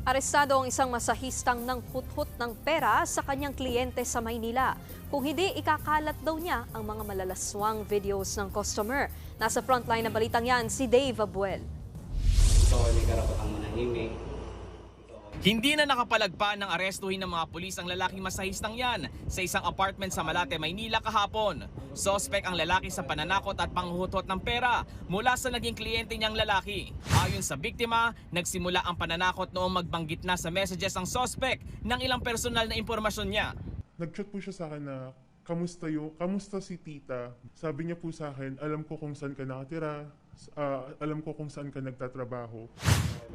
Arestado ang isang masahistang ng huthut ng pera sa kanyang kliyente sa Maynila. Kung hindi, ikakalat daw niya ang mga malalaswang videos ng customer. Nasa frontline na balitang yan, si Dave Abuel. Ay may karapatang. Hindi na nakapalagpa ng arestuhin ng mga pulis ang lalaking masahistang yan sa isang apartment sa Malate, Maynila kahapon. Sospek ang lalaki sa pananakot at panghuhutot ng pera mula sa naging kliyente niyang lalaki. Ayon sa biktima, nagsimula ang pananakot noong magbanggit na sa messages ang sospek ng ilang personal na impormasyon niya. Nag-chat po siya sa akin na kamusta yung kamusta si tita. Sabi niya po sa akin, alam ko kung saan ka nakatira, ah, alam ko kung saan ka nagtatrabaho.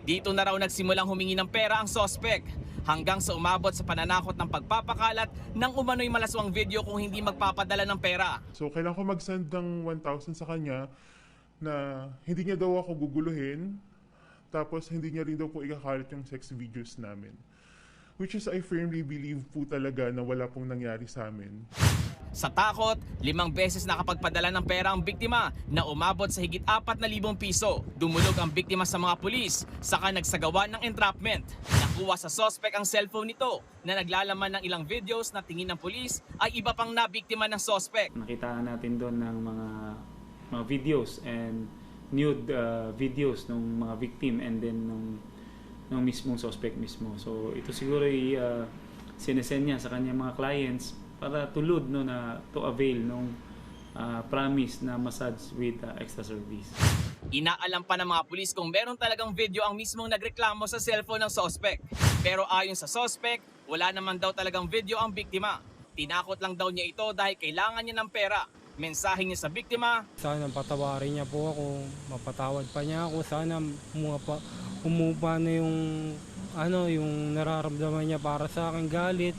Dito na raw nagsimulang humingi ng pera ang sospek hanggang sa umabot sa pananakot ng pagpapakalat ng umano'y malaswang video kung hindi magpapadala ng pera. So kailangan ko mag-send ng 1,000 sa kanya na hindi niya daw ako guguluhin tapos hindi niya rin daw po ikakalat yung sex videos namin. Which is I firmly believe po talaga na wala pong nangyari sa amin. Sa takot, limang beses nakapagpadala ng pera ang biktima na umabot sa higit 4,000 piso. Dumulog ang biktima sa mga pulis, saka nagsagawa ng entrapment. Nakuha sa sospek ang cellphone nito na naglalaman ng ilang videos na tingin ng pulis ay iba pang nabiktima ng sospek. Nakita natin doon ng mga mga videos and nude uh, videos ng mga victim and then ng ng mismong suspect mismo. So ito siguro ay uh, sinesend niya sa kanyang mga clients para tulod no na to avail nung uh, promise na massage with uh, extra service. Inaalam pa ng mga pulis kung meron talagang video ang mismong nagreklamo sa cellphone ng sospek. Pero ayon sa sospek, wala naman daw talagang video ang biktima. Tinakot lang daw niya ito dahil kailangan niya ng pera. Mensahe niya sa biktima, Sana patawarin niya po ako, mapatawad pa niya ako. Sana umapa, umupa na yung, ano, yung nararamdaman niya para sa akin galit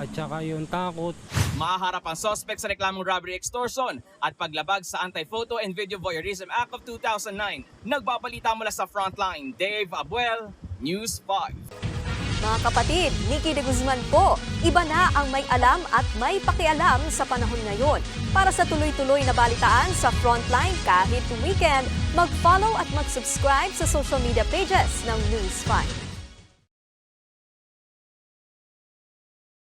at saka yung takot. Mahaharap ang suspect sa reklamong robbery extortion at paglabag sa Anti-Photo and Video Voyeurism Act of 2009. Nagbabalita mula sa Frontline, Dave Abuel, News 5. Mga kapatid, Nikki de Guzman po. Iba na ang may alam at may pakialam sa panahon ngayon. Para sa tuloy-tuloy na balitaan sa Frontline kahit weekend, mag-follow at mag-subscribe sa social media pages ng News 5.